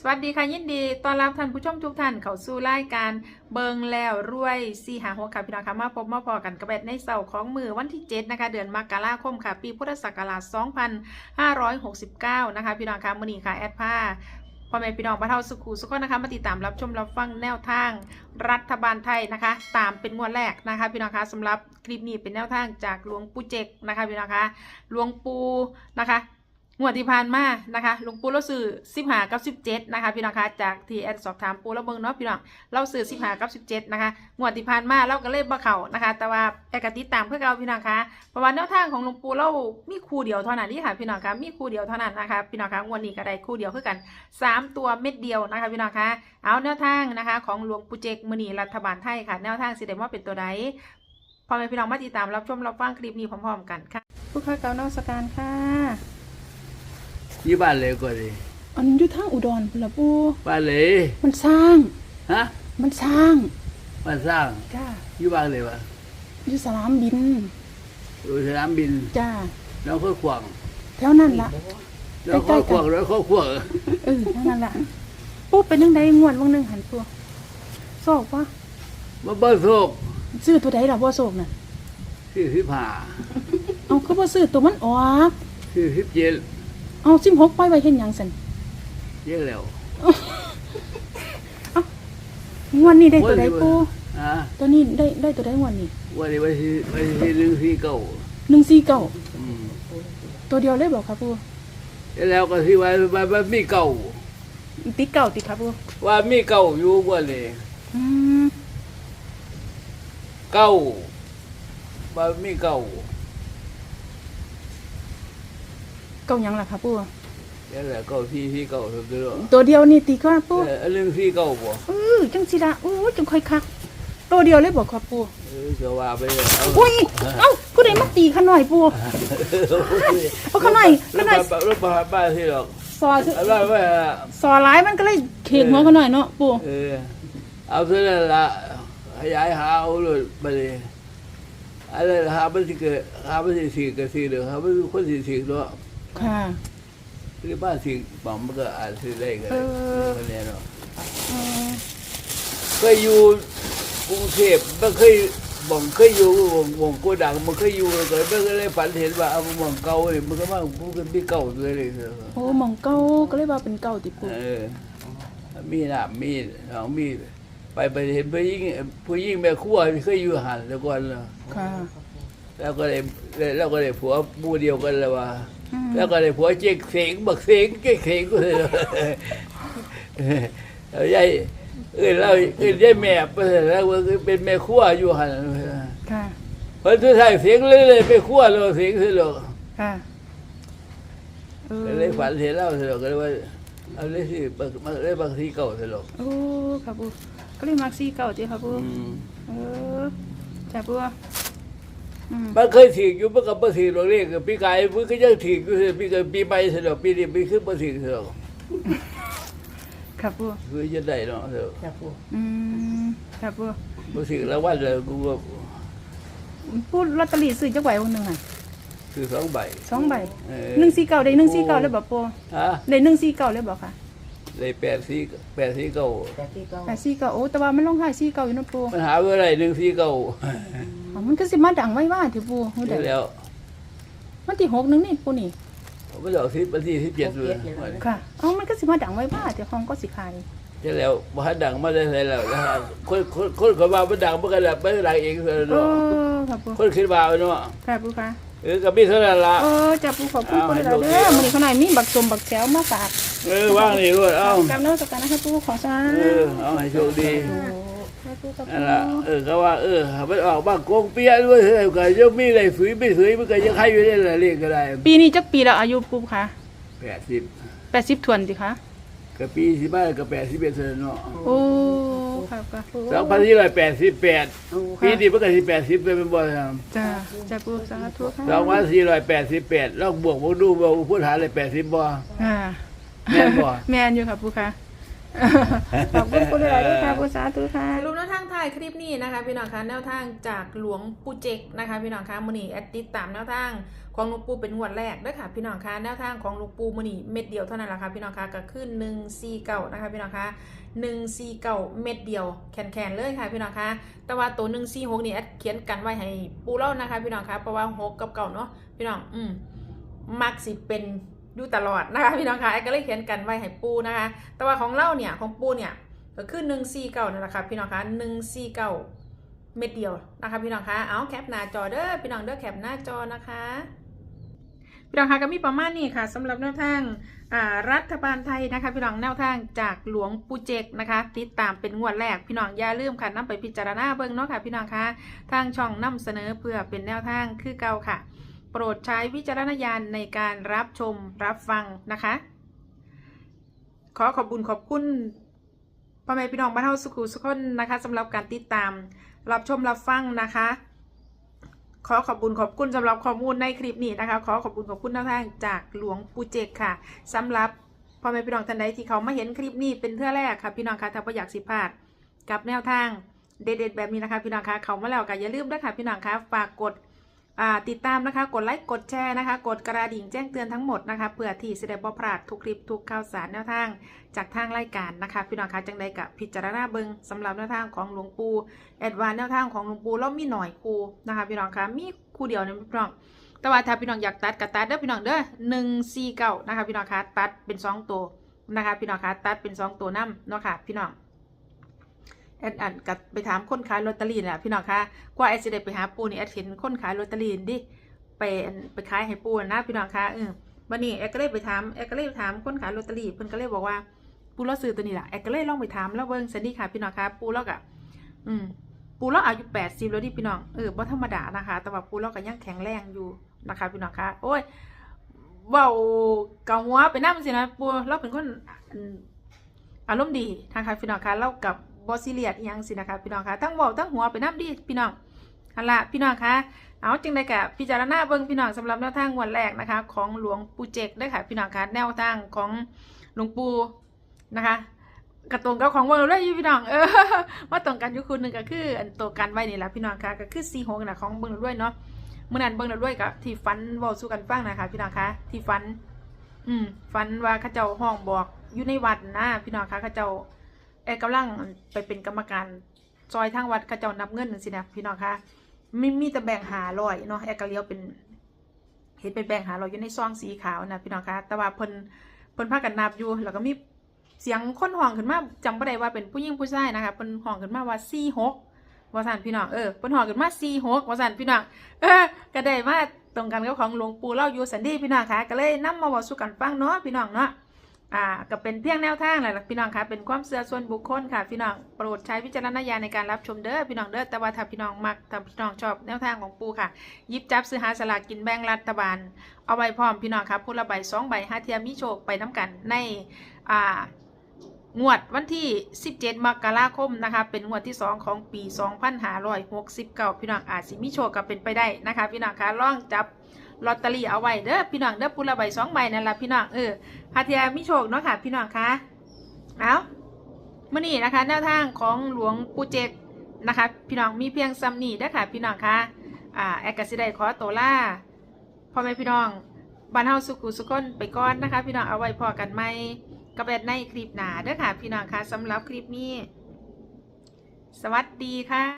สวัสดีค่ะยินดีต้อนรับท่านผู้ชมทุกท่านเข้าสู่รายการเบิงแล้วรวยสีหาหัวค่ะพี่น้องค่ะมาพบมาพอกันกระเบ็ดในเสาร์ของมือวันที่ 7 นะคะ เดือนมกราคมค่ะ ปีพุทธศักราช 2569 นะคะ พี่น้องค่ะมือนี้ค่ะแอดผ้าพ่อแม่พี่น้องบ้านเฮาสุขุสุขนนะคะมาติดตามรับชมรับฟังแนวทาง รัฐบาลไทยนะคะ ตามเป็นงวดแรกนะคะ พี่น้องคะสำหรับคลิปนี้เป็นแนวทางจากหลวงปู่เจกนะคะพี่น้องคะหลวงปู่นะคะ งวดที่ผ่านมานะคะหลวงปู่เราซื้อสิบห้ากับสิบเจ็ดนะคะพี่น้องคะจากที่แอดสอบถามปู่แล้วเบิ่งเนาะพี่น้องเราซื้อสิบห้ากับสิบเจ็ดนะคะงวดที่ผ่านมาเราก็เลยบ่เข้านะคะ แต่ว่าแอดกติดตามเพื่อเราพี่น้องคะเพราะว่าแนวทางของหลวงปู่เรามีคู่เดียวเท่านั้นนี่ค่ะพี่น้องคะมีคู่เดียวเท่านั้นนะคะพี่น้องคะงวดนี้ก็ได้คู่เดียวคือกันสามตัวเม็ดเดียวนะคะพี่น้องคะเอาแนวทางนะคะ ของหลวงปู่เจกมือนีรัฐบาลไทยค่ะแนวทางสิเดว่าเป็นตัวใดพอแม่พี่น้องมาติดตามรับชมรับฟังคลิปนี้พร้อมๆกันค่ะผู้ค้าเก่านอกสการค่ะ ยี่บ้านเลยก็ดีอันนี้อยู่ทางอุดรพุ่นละปูบ้านเลยมันสร้าง ฮะมันสร้างบ้านสร้างจ้ายี่บ้านเลยวะอยู่สนามบินอยู่สนามบินจ้าแล้วก็ขวางแถวนั้นละแล้วก็ขวางแล้วก็ขวางเออแถวนั้นละปูเป็นยังไงงวดวังหนึงหันตัวโศกวะมาเบิ้ลโศกซื้อตัวใดล่ะบ่โศกน่ะสี่สิบห้าเอาเขาบ่ซื้อตัวมันออกสี่สิบเจ็ด เอา16ปล่อยไว้เฮ็ดหยังซั่นเยอะแล้วงวดนี้ได้ตัวใดปูฮะตัวนี้ได้ได้ตัวใดงวดนี้วันนี้วันที่วันที่หนึ่งสี่เก้า149อืมตัวเดียวเลยบ่ครับปูแล้วก็ที่ว่าว่าว่ามีเก่าติดเก่าติดครับปูว่ามีเก่าอยู่วันนี้อืมเก่าว่ามีเก่า เก่าหยังล่ะครับปูแล้วแหละเก่าที่ที่เก่าสุดเลยตัวเดียวนี่ติดก็ปูเออเรื่องที่เก่าบ่เออจังสิละโอ้ยจังค่อยคักตัวเดียวเลยบอกครับปูเออจะว่าไปเลยเอาอุ้ยเอ้ากูได้มาตีขาหน่อยปูเอาขาหน่อยรขาถหน่อยบ้านรถบ้านบ้านที่หรอกซอเอาว่าว่าซอร้ายมันก็เลยเข่งหัวขาหน่อยเนาะปูเออเอาเท่านั้นละขยายหาเอาเลยไปเลยอะไรหาไม่สิเกิดหาไม่สิสิเกิดสิเด้อหาไม่คนสิสิเนาะ ค่ะคือบ้านสิบ่มันก็อาจสิได้กันเออคนนี้เนาะเออเคยอยู่กรุงเทพมันเคยบ่งเคยอยู่บ่งบ่งโกดังมันเคยอยู่ก็มันก็เลยฝันเห็นว่าเอาบ่งเก่านี่มันก็ว่ามันเป็นพี่เก่าเลยเลยเถอะโอ้หมองเก้าก็เลยว่าเป็นเก้าติปูเออมีน้ำมีหนองมีไปไปเห็นผู้หญิงผู้หญิงแม่ครัวเคยอยู่หันแล้วก่อนแล้วค่ะ แล้วก็เลยแล้วก็เลยผัวหมู่เดียวกันแล้วว่าอืม แล้วก็เลยผัวเจ๊กเสงบักเสงเจ๊กเสงก็เลยแล้วยายเอ้ยเราเอ้ยยายแม่ไปแล้วก็เป็นแม่ครัวอยู่หันค่ะเพราะทุกท่านเสียงเลยเลยไปครัวเราเสียงสิหรอกค่ะเออก็เลยฝันเห็นเล่าสิหรอกก็เลยว่าเอาเลยสิมาเลยบางทีเก่าสิหรอกโอ้ค่ะปูก็เลยมักซี่เก้าติครับปูอืมเออจ้าปูอื มมันเคยถีกอยู่มันก็บ่ถีกหรอกนี่ก็ปีกายมันก็ยังถีกอยู่สิปีกายปีใหม่สิดอกปีนี้ปีขึ้นบ่ถีกสิดอกค่ะปูคือจะได้เนาะสิดอกอืมค่ะปูบ่ถีกแล้ววันเลยกูก็ปูลอตเตอรี่ซื้อจักใบวันหนึงอะคือสองใบสองใบเออหนึ่งสี่เก้าได้หนึ่งสี่เก้าเลยบอกปูฮะได้หนึ่งสี่เก้าเลยบอกค่ะได้แปดสี่แปดสี่เก้าแปดสี่เก้าโอ้แต่ว่ามันลงท้ายสี่เก้าอยู่เนาะปูมันหาเมื่อไหรหนึ่งสี่เก้า อ๋อมันก็สิมาดังไว้ว่าถือปูหูเด็แล้วมันที่หกหนึงนี่ปูนี่มันดอกที่วันที่ที่เจ็ดเลยค่ะอ๋อมันก็สิมาดังไว้ว่าแต่ของก็สิขายใช่แล้วบ่ทันดังมาได้ไสแล้วนะฮะคนคนคนเขาว่ามันดังมันก็ดังมันก็ดังเองเท่านั้นเอเนาะอค่ะปูคนคิดว่าเนาะค่ะปูค่ะ เออก็มีเท่านั้นละ เออจับปูขอบคุณเอาปูให้เด้อลูกเด้อมื้อนี้เขาหน่อยมีบักสมบักแซวมาฝากเออว่างนี่ด้วยเอ้ากำเนิดสักการนะคะปูขอซาเออ เอาให้โชคดี โอ้ค่ะ ปูกับนั่นปูล่ะเออก็ว่าเออมันออกบ้างโกงเปียด้วยเฮ้ยก็ยังมีอะไรฝืนไม่ฝืนมันก็ยังใครอยู่ได้ละเรียกก็ได้ปีนี้จักปีแล้วอายุปูค่ะแปดสิบ80ทวนสิคะก็ปีสิบห้าก็แปดสิบเอ็ดเนาะโอ้ค่ะค่ะปูสองพันสี่ร้อยแปดสิบแปดปีนี้มันก็สิแปดสิบเป็นบ่ครับจ้าจ้าปูสาธุค่ะสองพันสี่ร้อยแปดสิบแปดลองบวกบวกดูว่าพูดหาเลยแปดสิบบ่อ่าแม่นบ่แม่นอยู่ค่ะปูค่ะ ขอบคุณคุณหลายๆด้วยค่ะปูสาธุค่ะรูปแนวทางถ่ายคลิปนี้นะคะพี่น้องคะแนวทางจากหลวงปู่เจกนะคะ พี่น้องคะมือนีแอดติดตามแนวทางของหลวงปู่เป็นงวดแรกด้วยค่ะ พี่น้องคะแนวทางของหลวงปู่มือนีเม็ดเดียวเท่านั้นแหละค่ะพี่น้องคะก็ขึ้นหนึ่งสี่เก้านะคะพี่น้องคะหนึ่งสี่เก้าเม็ดเดียวแขนๆเลยค่ะพี่น้องคะแต่ว่าตัวหนึ่งสี่หกนี่แอดเขียนกันไว้ให้ปูเล่านะคะ พี่น้องคะเพราะว่าหกกับเก่าเนาะพี่น้องอืมมักสิเป็น ดูตลอดนะคะพี่น้องคะแอดก็เลยเขียนกันไว้ให้ปูนะคะ แต่ว่าของเล่าเนี่ยของปูเนี่ยก็คือหนึ่งสี่เก้านั่นแหละค่ะพี่น้องคะหนึ่งสี่เก้าเม็ดเดียวนะคะพี่น้องคะเอาแคปหน้าจอเด้อพี่น้องเด้อแคปหน้าจอนะคะพี่น้องคะก็มีประมาณนี้ค่ะสำหรับแนวทางรัฐบาลไทยนะคะพี่น้องแนวทางจากหลวงปู่เจกนะคะ ติดตามเป็นงวดแรกพี่น้องอย่าลืมค่ะนำไปพิจารณาเบิ่งเนาะค่ะพี่น้องคะทางช่องนำเสนอเพื่อเป็นแนวทางคือเก่าค่ะ โปรดใช้วิจารณญาณในการรับชมรับฟังนะคะ ขอขอบคุญขอบคุณพ่อแม่พี่น้องบ้านเฮาสุขุสุขคนนะคะสำหรับการติดตามรับชมรับฟังนะคะ ขอขอบคุณขอบคุณสำหรับข้อมูลในคลิปนี้นะคะ ขอขอบคุณขอบคุณแนวทางจากหลวงปู่เจกค่ะสำหรับพ่อแม่พี่น้องท่านใดที่เขามาเห็นคลิปนี้เป็นเทื่อแรกค่ะพี่น้องคะถ้าบ่อยากสิพลาดกับแนวทางเด็ดๆแบบนี้นะคะพี่น้องคะเขามาแล้วก็อย่าลืมนะคะพี่น้องคะฝากกด ติดตามนะคะ กดไลค์ กดแชร์นะคะ กดกระดิ่งแจ้งเตือนทั้งหมดนะคะ เพื่อที่จะได้บ่พลาดทุกคลิปทุกข่าวสารแนวทาง จากทางรายการนะคะ พี่น้องคะจังใดกับพิจารณาเบิงสำหรับแนวทางของหลวงปู่แอดวานแนวทางของหลวงปู่เรามีหน่อยครูนะคะ พี่น้องคะมีครูเดียวเนี่ยพี่น้องแต่ว่าถ้าพี่น้องอยากตัดก็ตัดเด้อพี่น้องเด้อหนึ่งสี่เก้านะคะ พี่น้องคะตัดเป็นสองตัวนะคะ พี่น้องคะตัดเป็นสองตัวน้ำเนาะค่ะพี่น้อง แอดอันกับไปถามคนขายลอตเตอรี่แหละพี่น้องคะกว่าแอดจะได้ไปหาปูนี่แอดเห็นคนขายลอตเตอรี่ดิไปไปขายให้ปูนะพี่น้องคะเออวันนี้แอดก็เลยไปถามแอดก็เลยไปถามคนขายลอตเตอรี่เพิ่นก็เลยบอกว่าปูเราซื้อตัวนี้แหละแอกก็เลยลองไปถามแล้วเบิ้งสันดีค่ะพี่น้องคะปูเรากะอืมปูเราอายุแปดสิบแล้วดิพี่น้องเออบ่ธรรมดานะคะ แต่ว่าปูเราก็ยังแข็งแรงอยู่นะคะพี่น้องคะโอ้ยเบาเกาหัวไปนั่สินะปูเราเป็นคนอืมอารมณ์ดีนะคะพี่น้องคะเรากับ บอซิเลียดอิหยังสินะคะพี่น้องคะทั้งเบาทั้งหัวไปน้ำดีพี่น้องฮัละพี่น้องคะเอาจึงได้กับพิจารณาเบิ้งพี่น้องสำหรับแนวทางวันแรกนะคะ ของหลวงปู่เจกได้ค่ะพี่น้องคะแนวทางของหลวงปู่นะคะกระตรงกับของวงเราได้ยู่พี่น้องเออว่าตรงกันอยู่คุณหนึ่งก็คืออันตัวกันไว้นี่แหละพี่น้องคะก็คือซีหกนะของเบิ้งเราด้วยเนาะเมื่อนั้นเบิ้งเราด้วยกับที่ฟันเวอลสู้กันฟังนะคะพี่น้องคะที่ฟัน อืมฟันว่าข้าเจ้าห้องบอกอยู่ในวัดนะพี่น้องคะข้าเจ้า อร์กำลังไปเป็นกรรมการซอยทางวัดเข้าเจ้านับเงินสินะพี่น้องคะมีมีแต่แบ่งหาลอยเนาะแอร์ก็เลี้ยวเป็นเห็นเป็นแบ่งหาลอยอยู่ในซองสีขาวนะพี่น้องคะแต่ว่าเพิ่นเพิ่นพากันนับอยู่แล้วก็มีเสียงค้นห้องขึ้นมาจำบ่ได้ว่าเป็นผู้หญิงผู้ชายนะคะเพิ่นห้องขึ้นมาว่าสี่หกวาสันพี่น้องเออเพิ่นห้องขึ้นมาสี่หกวาสันพี่น้องเออก็ได้มาตรงกันกับของหลวงปู่เล่าอยู่สันดีพี่น้องคะก็เลยนํมาเว้าสู่กันฟังเนาะพี่น้องเนาะ อ่าก็เป็นเพียงแนวทางแหละล่ะพี่น้องคะเป็นความเชื่อส่วนบุคคลค่ะพี่น้องโปรดใช้วิจารณญาณในการรับชมเด้อพี่น้องเด้อแต่ว่าถ้าพี่น้องมักถ้าพี่น้องชอบแนวทางของปูค่ะยิบจับซื้อหาสลากกินแบ่งรัฐบาล เอาไว้พร้อมพี่น้องครับพูละใบสองใบห้าเทียมมีโชคไปน้กันในอ่างวดวันที่ 17 มกราคมนะคะ เป็นงวดที่ 2 ของปี 2569 พี่น้องอาจสิมีโชคก็เป็นไปได้นะคะ พี่น้องคะลองจับ ลอตเตอรี่เอาไว้เด้อพี่น้องเด้อปุระใบสองใบนั่นแหละพี่น้องเออพาเทียมีโชคเนาะค่ะ พี่น้องคะเอามื่อนี้นะคะแนวทางของหลวงปู่เจกนะคะ พี่น้องมีเพียงซ้ำนี่เด้อค่ะ พี่น้องคะอ่าแอกกสิได้ขอตัวล่าพ่อแม่พี่น้องบ้านเฮาสุขุสุคนไปก่อนนะคะ พี่น้องเอาไว้พอกันไหมก็แบบในคลิปหนาเด้อค่ะ พี่น้องคะสำหรับคลิปนี้ สวัสดีค่ะ